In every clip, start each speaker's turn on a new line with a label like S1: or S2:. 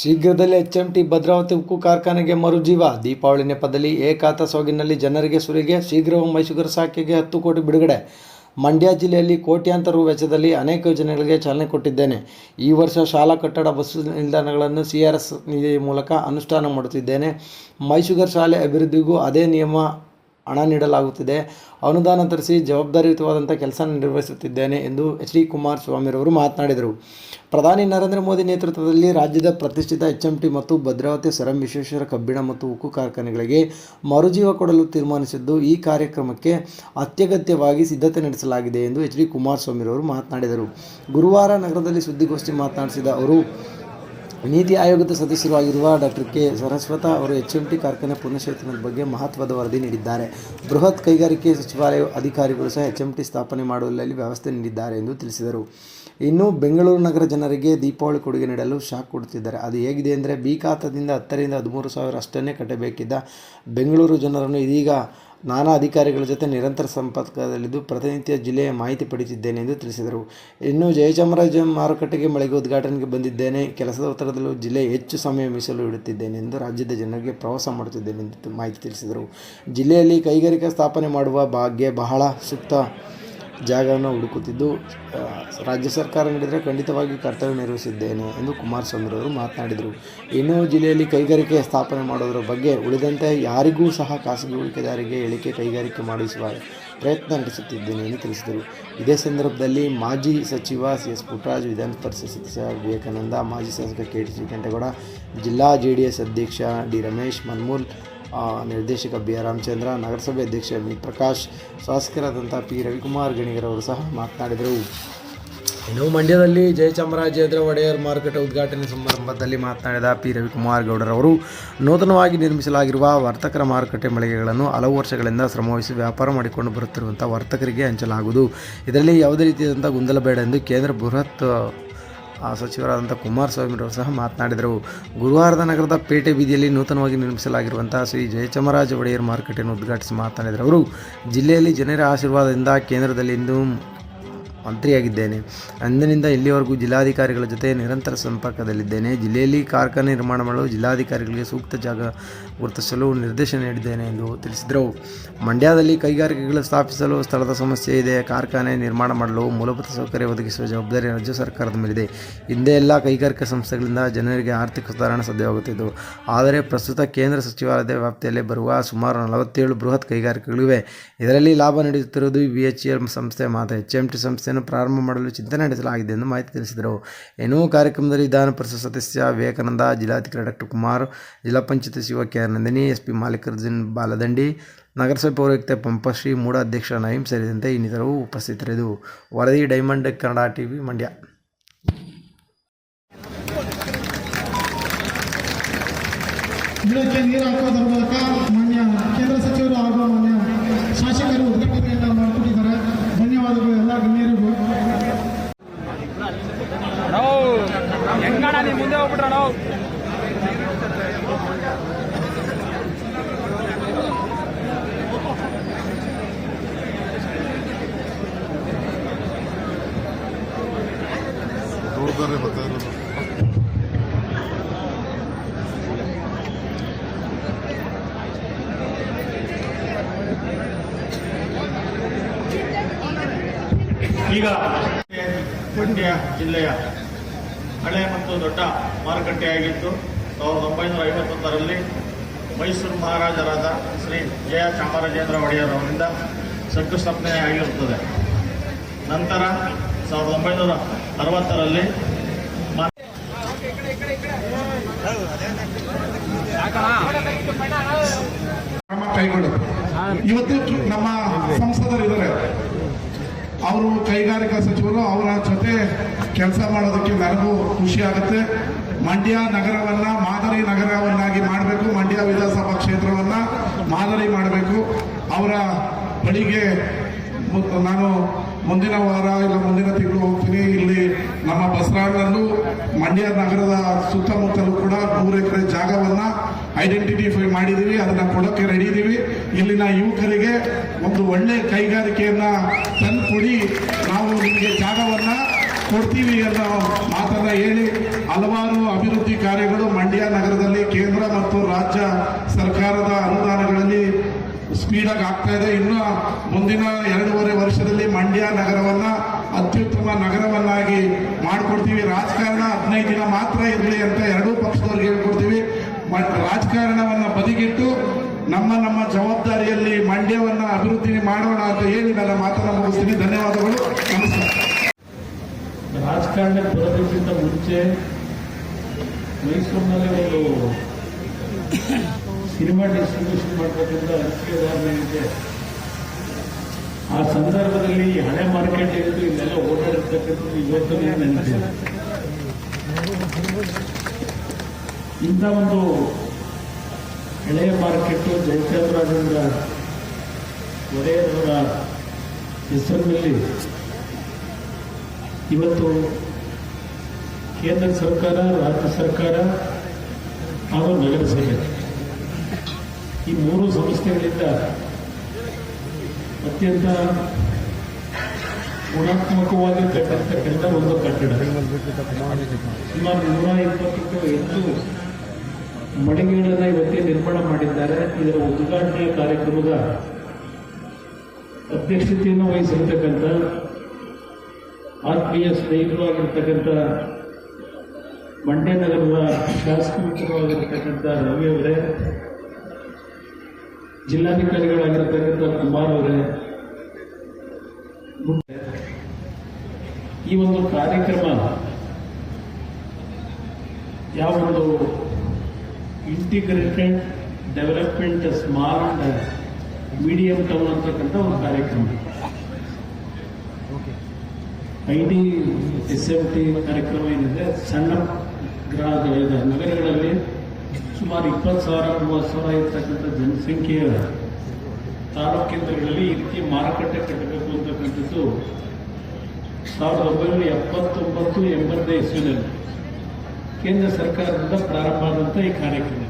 S1: ಶೀಘ್ರದಲ್ಲೇ ಟಿ ಭದ್ರಾವತಿ ಉಕ್ಕು ಕಾರ್ಖಾನೆಗೆ ಮರುಜೀವ. ದೀಪಾವಳಿ ನೆಪದಲ್ಲಿ ಏಕಾತ ಸೋಗಿನಲ್ಲಿ ಜನರಿಗೆ ಸುರಿಗೆ, ಶೀಘ್ರವೂ ಮೈಸೂರು ಸಾಕಿಗೆ ಹತ್ತು ಕೋಟಿ ಬಿಡುಗಡೆ. ಮಂಡ್ಯ ಜಿಲ್ಲೆಯಲ್ಲಿ ಕೋಟ್ಯಾಂತರ ವೆಚ್ಚದಲ್ಲಿ ಅನೇಕ ಯೋಜನೆಗಳಿಗೆ ಚಾಲನೆ ಕೊಟ್ಟಿದ್ದೇನೆ. ಈ ವರ್ಷ ಶಾಲಾ ಕಟ್ಟಡ ಬಸ್ಸು ನಿಲ್ದಾಣಗಳನ್ನು ಸಿ ಆರ್ ಎಸ್ ನಿಧಿ ಮೂಲಕ ಅನುಷ್ಠಾನ ಮಾಡುತ್ತಿದ್ದೇನೆ. ಮೈಸೂರು ಶಾಲೆ ಅಭಿವೃದ್ಧಿಗೂ ಅದೇ ನಿಯಮ ಹಣ ನೀಡಲಾಗುತ್ತಿದೆ. ಅನುದಾನ ತರಿಸಿ ಜವಾಬ್ದಾರಿಯುತವಾದಂಥ ಕೆಲಸ ನಿರ್ವಹಿಸುತ್ತಿದ್ದೇನೆ ಎಂದು ಎಚ್ ಡಿ ಕುಮಾರಸ್ವಾಮಿರವರು ಮಾತನಾಡಿದರು. ಪ್ರಧಾನಿ ನರೇಂದ್ರ ಮೋದಿ ನೇತೃತ್ವದಲ್ಲಿ ರಾಜ್ಯದ ಪ್ರತಿಷ್ಠಿತ ಎಚ್ ಎಂ ಟಿ ಮತ್ತು ಭದ್ರಾವತಿ ಸರಂ ವಿಶ್ವೇಶ್ವರ ಕಬ್ಬಿಣ ಮತ್ತು ಉಕ್ಕು ಕಾರ್ಖಾನೆಗಳಿಗೆ ಮರುಜೀವ ಕೊಡಲು ತೀರ್ಮಾನಿಸಿದ್ದು, ಈ ಕಾರ್ಯಕ್ರಮಕ್ಕೆ ಅತ್ಯಗತ್ಯವಾಗಿ ಸಿದ್ಧತೆ ನಡೆಸಲಾಗಿದೆ ಎಂದು ಎಚ್ ಡಿ ಕುಮಾರಸ್ವಾಮಿರವರು ಮಾತನಾಡಿದರು. ಗುರುವಾರ ನಗರದಲ್ಲಿ ಸುದ್ದಿಗೋಷ್ಠಿ ಮಾತನಾಡಿಸಿದ ಅವರು ನೀತಿ ಆಯೋಗದ ಸದಸ್ಯರು ಆಗಿರುವ ಡಾಕ್ಟರ್ ಕೆ. ಸರಸ್ವತ ಅವರು ಎಚ್ ಎಂ ಟಿ ಕಾರ್ಖಾನೆ ಪುನಶ್ಚೇತನದ ಬಗ್ಗೆ ಮಹತ್ವದ ವರದಿ ನೀಡಿದ್ದಾರೆ. ಬೃಹತ್ ಕೈಗಾರಿಕೆ ಸಚಿವಾಲಯ ಅಧಿಕಾರಿಗಳು ಸಹ ಎಚ್ ಎಂ ಟಿ ಸ್ಥಾಪನೆ ಮಾಡುವಲ್ಲಿ ವ್ಯವಸ್ಥೆ ನೀಡಿದ್ದಾರೆ ಎಂದು ತಿಳಿಸಿದರು. ಇನ್ನು ಬೆಂಗಳೂರು ನಗರ ಜನರಿಗೆ ದೀಪಾವಳಿ ಕೊಡುಗೆ ನೀಡಲು ಶಾಕ್ ಕೊಡುತ್ತಿದ್ದಾರೆ. ಅದು ಹೇಗಿದೆ ಅಂದರೆ, ಬಿ ಖಾತದಿಂದ ಹತ್ತರಿಂದ ಹದಿಮೂರು ಸಾವಿರ ಅಷ್ಟನ್ನೇ ಕಟ್ಟಬೇಕಿದ್ದ ಬೆಂಗಳೂರು ಜನರನ್ನು ಇದೀಗ ನಾನಾ ಅಧಿಕಾರಿಗಳ ಜೊತೆ ನಿರಂತರ ಸಂಪರ್ಕದಲ್ಲಿದ್ದು ಪ್ರತಿನಿತ್ಯ ಜಿಲ್ಲೆಯ ಮಾಹಿತಿ ಪಡೆಯುತ್ತಿದ್ದೇನೆ ಎಂದು ತಿಳಿಸಿದರು. ಇನ್ನು ಜಯಚಾಮರಾಜ ಮಾರುಕಟ್ಟೆಗೆ ಮಳೆಗೆ ಉದ್ಘಾಟನೆಗೆ ಬಂದಿದ್ದೇನೆ. ಕೆಲಸದ ಒತ್ತಡದಲ್ಲೂ ಜಿಲ್ಲೆ ಹೆಚ್ಚು ಸಮಯ ಮೀಸಲು ಇಡುತ್ತಿದ್ದೇನೆ ಎಂದು ರಾಜ್ಯದ ಜನರಿಗೆ ಪ್ರವಾಸ ಮಾಡುತ್ತಿದ್ದೇನೆ ಎಂದು ಮಾಹಿತಿ ತಿಳಿಸಿದರು. ಜಿಲ್ಲೆಯಲ್ಲಿ ಕೈಗಾರಿಕಾ ಸ್ಥಾಪನೆ ಮಾಡುವ ಭಾಗ್ಯ ಬಹಳ ಸೂಕ್ತ. ಜಾಗವನ್ನು ಹುಡುಕುತ್ತಿದ್ದು ರಾಜ್ಯ ಸರ್ಕಾರ ನೀಡಿದರೆ ಖಂಡಿತವಾಗಿ ಕರ್ತವ್ಯ ನಿರ್ವಹಿಸಿದ್ದೇನೆ ಎಂದು ಕುಮಾರಸ್ವಾಮಿರವರು ಮಾತನಾಡಿದರು. ಇನ್ನು ಜಿಲ್ಲೆಯಲ್ಲಿ ಕೈಗಾರಿಕೆ ಸ್ಥಾಪನೆ ಮಾಡೋದರ ಬಗ್ಗೆ ಉಳಿದಂತೆ ಯಾರಿಗೂ ಸಹ ಖಾಸಗಿ ಹೂಡಿಕೆದಾರಿಗೆ ಹೇಳಿಕೆ ಕೈಗಾರಿಕೆ ಮಾಡಿಸುವ ಪ್ರಯತ್ನ ನಡೆಸುತ್ತಿದ್ದೇನೆ ಎಂದು ತಿಳಿಸಿದರು. ಇದೇ ಸಂದರ್ಭದಲ್ಲಿ ಮಾಜಿ ಸಚಿವ ಸಿ ಎಸ್ ಪುಟ್ಟರಾಜ್, ವಿಧಾನ ಪರಿಷತ್ ಸದಸ್ಯ ವಿವೇಕಾನಂದ, ಮಾಜಿ ಶಾಸಕ ಕೆ ಟಿ ಶ್ರೀಕಂಠೇಗೌಡ, ಜಿಲ್ಲಾ ಜೆ ಡಿ ಎಸ್ ಅಧ್ಯಕ್ಷ ಡಿ ರಮೇಶ್ ಮನ್ಮೂಲ್ ನಿರ್ದೇಶಕ ಬಿ ಆರ್ ರಾಮಚಂದ್ರ, ನಗರಸಭೆ ಅಧ್ಯಕ್ಷ ವಿ ಪ್ರಕಾಶ್ ಶಾಸಕರಾದಂಥ ಪಿ ರವಿಕುಮಾರ್ ಗಣಿಗರವರು ಸಹ ಮಾತನಾಡಿದರು. ಇನ್ನು ಮಂಡ್ಯದಲ್ಲಿ ಜಯಚಾಮರಾಜೇಂದ್ರ ಒಡೆಯರ್ ಮಾರುಕಟ್ಟೆ ಉದ್ಘಾಟನೆ ಸಮಾರಂಭದಲ್ಲಿ ಮಾತನಾಡಿದ ಪಿ ರವಿಕುಮಾರ್ ಗೌಡರವರು, ನೂತನವಾಗಿ ನಿರ್ಮಿಸಲಾಗಿರುವ ವರ್ತಕರ ಮಾರುಕಟ್ಟೆ ಮಳಿಗೆಗಳನ್ನು ಹಲವು ವರ್ಷಗಳಿಂದ ಶ್ರಮವಹಿಸಿ ವ್ಯಾಪಾರ ಮಾಡಿಕೊಂಡು ಬರುತ್ತಿರುವಂಥ ವರ್ತಕರಿಗೆ ಹಂಚಲಾಗುವುದು. ಇದರಲ್ಲಿ ಯಾವುದೇ ರೀತಿಯಾದಂಥ ಗೊಂದಲ ಬೇಡ ಎಂದು ಕೇಂದ್ರ ಬೃಹತ್ ಸಚಿವರಾದಂಥ ಕುಮಾರಸ್ವಾಮಿರವರು ಸಹ ಮಾತನಾಡಿದರು. ಗುರುವಾರದ ನಗರದ ಪೇಟೆ ಬೀದಿಯಲ್ಲಿ ನೂತನವಾಗಿ ನಿರ್ಮಿಸಲಾಗಿರುವಂತಹ ಶ್ರೀ ಜಯಚಾಮರಾಜ ಒಡೆಯರ್ ಮಾರುಕಟ್ಟೆಯನ್ನು ಉದ್ಘಾಟಿಸಿ ಮಾತನಾಡಿದರು. ಅವರು ಜಿಲ್ಲೆಯಲ್ಲಿ ಜನರ ಆಶೀರ್ವಾದದಿಂದ ಕೇಂದ್ರದಲ್ಲಿ ಇಂದು ಮಂತ್ರಿಯಾಗಿದ್ದೇನೆ. ಅಂದಿನಿಂದ ಇಲ್ಲಿಯವರೆಗೂ ಜಿಲ್ಲಾಧಿಕಾರಿಗಳ ಜೊತೆ ನಿರಂತರ ಸಂಪರ್ಕದಲ್ಲಿದ್ದೇನೆ. ಜಿಲ್ಲೆಯಲ್ಲಿ ಕಾರ್ಖಾನೆ ನಿರ್ಮಾಣ ಮಾಡಲು ಜಿಲ್ಲಾಧಿಕಾರಿಗಳಿಗೆ ಸೂಕ್ತ ಜಾಗ ಗುರುತಿಸಲು ನಿರ್ದೇಶನ ನೀಡಿದ್ದೇನೆ ಎಂದು ತಿಳಿಸಿದರು. ಮಂಡ್ಯದಲ್ಲಿ ಕೈಗಾರಿಕೆಗಳು ಸ್ಥಾಪಿಸಲು ಸ್ಥಳದ ಸಮಸ್ಯೆ ಇದೆ. ಕಾರ್ಖಾನೆ ನಿರ್ಮಾಣ ಮಾಡಲು ಮೂಲಭೂತ ಸೌಕರ್ಯ ಒದಗಿಸುವ ಜವಾಬ್ದಾರಿ ರಾಜ್ಯ ಸರ್ಕಾರದ ಮೇಲಿದೆ. ಹಿಂದೆ ಎಲ್ಲ ಕೈಗಾರಿಕಾ ಸಂಸ್ಥೆಗಳಿಂದ ಜನರಿಗೆ ಆರ್ಥಿಕ ಸುಧಾರಣೆ ಸಾಧ್ಯವಾಗುತ್ತಿದ್ದು ಆದರೆ ಪ್ರಸ್ತುತ ಕೇಂದ್ರ ಸಚಿವಾಲಯದ ವ್ಯಾಪ್ತಿಯಲ್ಲಿ ಬರುವ ಸುಮಾರು ನಲವತ್ತೇಳು ಬೃಹತ್ ಕೈಗಾರಿಕೆಗಳಿವೆ. ಇದರಲ್ಲಿ ಲಾಭ ನೀಡುತ್ತಿರುವುದು ಬಿ ಎಚ್ ಎಲ್ ಸಂಸ್ಥೆ ಮಾತ್ರ. ಎಚ್ ಎಂ ಟಿ ಸಂಸ್ಥೆಯನ್ನು ಪ್ರಾರಂಭ ಮಾಡಲು ಚಿಂತನೆ ನಡೆಸಲಾಗಿದೆ ಎಂದು ಮಾಹಿತಿ ತಿಳಿಸಿದರು. ಏನೋ ಕಾರ್ಯಕ್ರಮದಲ್ಲಿ ವಿಧಾನ ಪರಿಷತ್ ಸದಸ್ಯ ವಿವೇಕಾನಂದ ಜಿಲ್ಲಾಧಿಕಾರಿ ಡಾಕ್ಟರ್ ಕುಮಾರ್, ಜಿಲ್ಲಾ panchayat Shiva K R Nandini, S P Mallikarjun Baladandi, ನಗರಸಭೆ ಪೌರಾಯುಕ್ತ ಪಂಪಶ್ರೀ ಮೂಡ ಅಧ್ಯಕ್ಷ ನಯೀಂ ಸೇರಿದಂತೆ ಇನ್ನಿತರರು ಉಪಸ್ಥಿತರಿದ್ದರು. ವರದಿ ಡೈಮಂಡ್ ಕನ್ನಡ ಟಿವಿ ಮಂಡ್ಯ.
S2: ನೀರು ಹಾಕೋದ್ರ ಮೂಲಕ ಮಾನ್ಯ ಕೇಂದ್ರ ಸಚಿವರು ಹಾಗೂ ಮಾನ್ಯ ಶಾಸಕರು ಉದ್ಘಾಟನೆಯನ್ನು ಮಾಡಿಕೊಟ್ಟಿದ್ದಾರೆ ಧನ್ಯವಾದಗಳು ಎಲ್ಲ ಗಣ್ಯರಿಗೂ
S3: ನಾವು ಹೆಂಗಣ ನೀ ಮುಂದೆ ಹೋಗ್ಬಿಟ್ರ ನಾವು
S4: ನೋಡ್ತಾರೆ ಬರ್ತಾ ಇರೋದು
S5: ಈಗ ಮಂಡ್ಯ ಜಿಲ್ಲೆಯ ಹಳೆ ಮತ್ತು ದೊಡ್ಡ ಮಾರುಕಟ್ಟೆಯಾಗಿದ್ದು ಸಾವಿರದ ಒಂಬೈನೂರ ಐವತ್ತೊಂದರಲ್ಲಿ ಮೈಸೂರು ಮಹಾರಾಜರಾದ ಶ್ರೀ ಜಯ ಚಾಮರಾಜೇಂದ್ರ ಒಡೆಯರ್ ಅವರಿಂದ ಶಂಕುಸ್ಥಾಪನೆ ಆಗಿರುತ್ತದೆ. ನಂತರ ಸಾವಿರದ ಒಂಬೈನೂರ ಅರವತ್ತರಲ್ಲಿ
S2: ಇವತ್ತು ನಮ್ಮ ಸಂಸದರು ಇದ್ದಾರೆ.
S4: ಅವರು ಕೈಗಾರಿಕಾ ಸಚಿವರು, ಅವರ ಜೊತೆ ಕೆಲಸ ಮಾಡೋದಕ್ಕೆ ನನಗೂ ಖುಷಿ ಆಗುತ್ತೆ. ಮಂಡ್ಯ ನಗರವನ್ನ ಮಾದರಿ ನಗರವನ್ನಾಗಿ ಮಾಡಬೇಕು. ಮಂಡ್ಯ ವಿಧಾನಸಭಾ ಕ್ಷೇತ್ರವನ್ನ ಮಾದರಿ ಮಾಡಬೇಕು. ಅವರ ಬಳಿಗೆ ನಾನು ಮುಂದಿನ ವಾರ ಇಲ್ಲ ಮುಂದಿನ ತಿಂಗಳು ಹೋಗ್ತೀನಿ. ಇಲ್ಲಿ ನಮ್ಮ ಬಸರಾಳಲ್ಲೂ ಮಂಡ್ಯ ನಗರದ ಸುತ್ತಮುತ್ತಲೂ ಕೂಡ ನೂರು ಎಕರೆ ಜಾಗವನ್ನ ಐಡೆಂಟಿಫೈ ಮಾಡಿದೀವಿ. ಅದನ್ನ ಕೊಡೋಕೆ ರೆಡಿ ಇದೀವಿ. ಇಲ್ಲಿನ ಯುವಕರಿಗೆ ಒಂದು ಒಳ್ಳೆ ಕೈಗಾರಿಕೆಯನ್ನ ತಂದುಕೊಡಿ. ನಾವು ನಿಮಗೆ ಜಾಗವನ್ನ ಕೊಡ್ತೀವಿ ಎನ್ನುವ ಮಾತನ್ನ ಹೇಳಿ ಹಲವಾರು ಅಭಿವೃದ್ಧಿ ಕಾರ್ಯಗಳು ಮಂಡ್ಯ ನಗರದಲ್ಲಿ ಕೇಂದ್ರ ಮತ್ತು ರಾಜ್ಯ ಸರ್ಕಾರದ ಅನುದಾನಗಳಲ್ಲಿ ಸ್ಪೀಡಾಗಿ ಆಗ್ತಾ ಇದೆ. ಇನ್ನು ಮುಂದಿನ ಎರಡೂವರೆ ವರ್ಷದಲ್ಲಿ ಮಂಡ್ಯ ನಗರವನ್ನ ಅತ್ಯುತ್ತಮ ನಗರವನ್ನಾಗಿ ಮಾಡಿಕೊಡ್ತೀವಿ. ರಾಜಕಾರಣ ಹದಿನೈದು ದಿನ ಮಾತ್ರ ಇರಲಿ ಅಂತ ಎರಡೂ ಪಕ್ಷದವ್ರಿಗೆ ಹೇಳ್ಕೊಡ್ತೀವಿ. ರಾಜಕಾರಣವನ್ನ ಬದಿಗಿಟ್ಟು ನಮ್ಮ ನಮ್ಮ ಜವಾಬ್ದಾರಿಯಲ್ಲಿ ಮಂಡ್ಯವನ್ನ ಅಭಿವೃದ್ಧಿ ಮಾಡೋಣ ಅಂತ ಹೇಳಿ ನನ್ನ ಮಾತನ್ನ
S6: ರಾಜಕಾರಣಕ್ಕೆ ಬರೋದಕ್ಕಿಂತ ಮುಂಚೆ ಮೈಸೂರಿನಲ್ಲಿ ಒಂದು ಸಿನಿಮಾ ಡಿಸ್ಟ್ರಿಬ್ಯೂಷನ್ ಮಾಡಬೇಕಂತ ಅನಿಸಿಕೆ ಆ ಸಂದರ್ಭದಲ್ಲಿ ಹಳೆ ಮಾರ್ಕೆಟ್ ಇರೋದು ಇಲ್ಲೆಲ್ಲ ಓಡಾಡಿರ್ತಕ್ಕಂಥದ್ದು ಇವತ್ತು ನೆನಪಿದೆ. ಇಂಥ ಒಂದು ಹಳೆಯ ಮಾರ್ಕೆಟು ಜಯಚಾಮರಾಜೇಂದ್ರ ಒಡೆಯರವರ ಹೆಸರಿನಲ್ಲಿ ಇವತ್ತು ಕೇಂದ್ರ ಸರ್ಕಾರ, ರಾಜ್ಯ ಸರ್ಕಾರ ಹಾಗೂ ನಗರಸಭೆ ಈ ಮೂರು ಸಂಸ್ಥೆಗಳಿಂದ ಅತ್ಯಂತ ಗುಣಾತ್ಮಕವಾಗಿ ಕಟ್ಟಿರ್ತಕ್ಕಂಥ ಒಂದು ಕಟ್ಟಡ. ಸುಮಾರು ನೂರ ಇಪ್ಪತ್ತಕ್ಕೂ ಹೆಚ್ಚು ಮಳಿಗೆಗಳನ್ನು ಇವತ್ತೇ ನಿರ್ಮಾಣ ಮಾಡಿದ್ದಾರೆ. ಇದರ ಉದ್ಘಾಟನೆಯ ಕಾರ್ಯಕ್ರಮದ ಅಧ್ಯಕ್ಷತೆಯನ್ನು ವಹಿಸಿರ್ತಕ್ಕಂಥ ಆತ್ಮೀಯ ಸ್ನೇಹಿತರು ಆಗಿರ್ತಕ್ಕಂಥ ಮಂಡ್ಯ ನಗರದ ಶಾಸಕ ಮುಖ್ಯವಾಗಿರ್ತಕ್ಕಂಥ ರವಿ ಅವರೇ ಜಿಲ್ಲಾಧಿಕಾರಿಗಳಾಗಿರ್ತಕ್ಕಂಥ ಕುಮಾರ್ ಅವರೇ ಈ ಒಂದು ಕಾರ್ಯಕ್ರಮ ಯಾವ ಒಂದು integrated development smart medium town ಅಂತಕ್ಕಂಥ ಒಂದು ಕಾರ್ಯಕ್ರಮ. I D S M T ಕಾರ್ಯಕ್ರಮ ಏನಿದೆ ಸಣ್ಣ ಗ್ರಾಹಕ ಇದೆ ನಗರಗಳಲ್ಲಿ ಸುಮಾರು ಇಪ್ಪತ್ತು ಸಾವಿರ, ಮೂವತ್ತು ಸಾವಿರ ಇರತಕ್ಕಂಥ ಜನಸಂಖ್ಯೆಯ ತಾಲೂಕು ಕೇಂದ್ರಗಳಲ್ಲಿ ಈ ರೀತಿ ಮಾರುಕಟ್ಟೆ ಕಟ್ಟಬೇಕು ಅಂತಕ್ಕಂಥದ್ದು ಸಾವಿರದ ಒಂಬೈನೂರ ಎಪ್ಪತ್ತೊಂಬತ್ತು ಎಂಬತ್ತನೇ ಇಸ್ವಿನಲ್ಲಿ ಕೇಂದ್ರ ಸರ್ಕಾರದಿಂದ ಪ್ರಾರಂಭ ಆದಂಥ ಈ ಕಾರ್ಯಕ್ರಮ.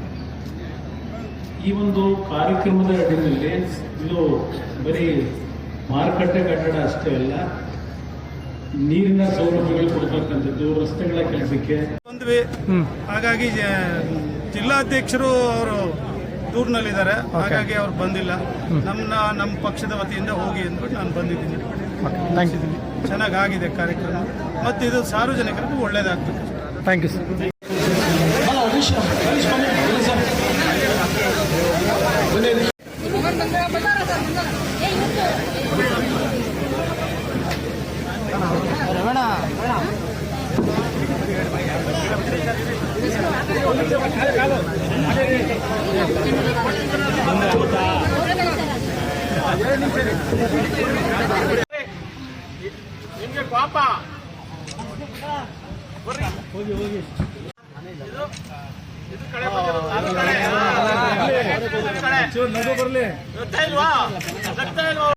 S6: ಈ ಒಂದು ಕಾರ್ಯಕ್ರಮದ ಅಡಿಯಲ್ಲಿ ಇದು ಬರೀ ಮಾರುಕಟ್ಟೆ ಕಟ್ಟಡ ಅಷ್ಟೇ ಅಲ್ಲ, ನೀರಿನ ಸೌಲಭ್ಯಗಳು ಕೊಡ್ತಕ್ಕಂಥದ್ದು, ರಸ್ತೆಗಳ ಕೆಲಸಕ್ಕೆ
S7: ಬಂದ್ವಿ. ಹಾಗಾಗಿ ಜಿಲ್ಲಾಧ್ಯಕ್ಷರು ಅವರು ದೂರ್ನಲ್ಲಿದ್ದಾರೆ. ಹಾಗಾಗಿ ಅವ್ರು ಬಂದಿಲ್ಲ. ನಮ್ಮನ್ನ ನಮ್ಮ ಪಕ್ಷದ ವತಿಯಿಂದ ಹೋಗಿ ಅಂದ್ಬಿಟ್ಟು ನಾನು ಬಂದಿದ್ದೀನಿ. ಚೆನ್ನಾಗಿ ಆಗಿದೆ ಕಾರ್ಯಕ್ರಮ. ಮತ್ತು ಇದು ಸಾರ್ವಜನಿಕರಿಗೂ ಒಳ್ಳೇದಾಗ್ತದೆ
S2: ಥ್ಯಾಂಕ್ ಯು ಸರ್
S5: ನಿಮ್ಗೆ ಪಾಪ. ಹೋಗಿ ಹೋಗಿ ನಗು ಬರ್ಲಿ ಗೊತ್ತಾ ಇಲ್ವಾ? ಗೊತ್ತಾ ಇಲ್ವಾ?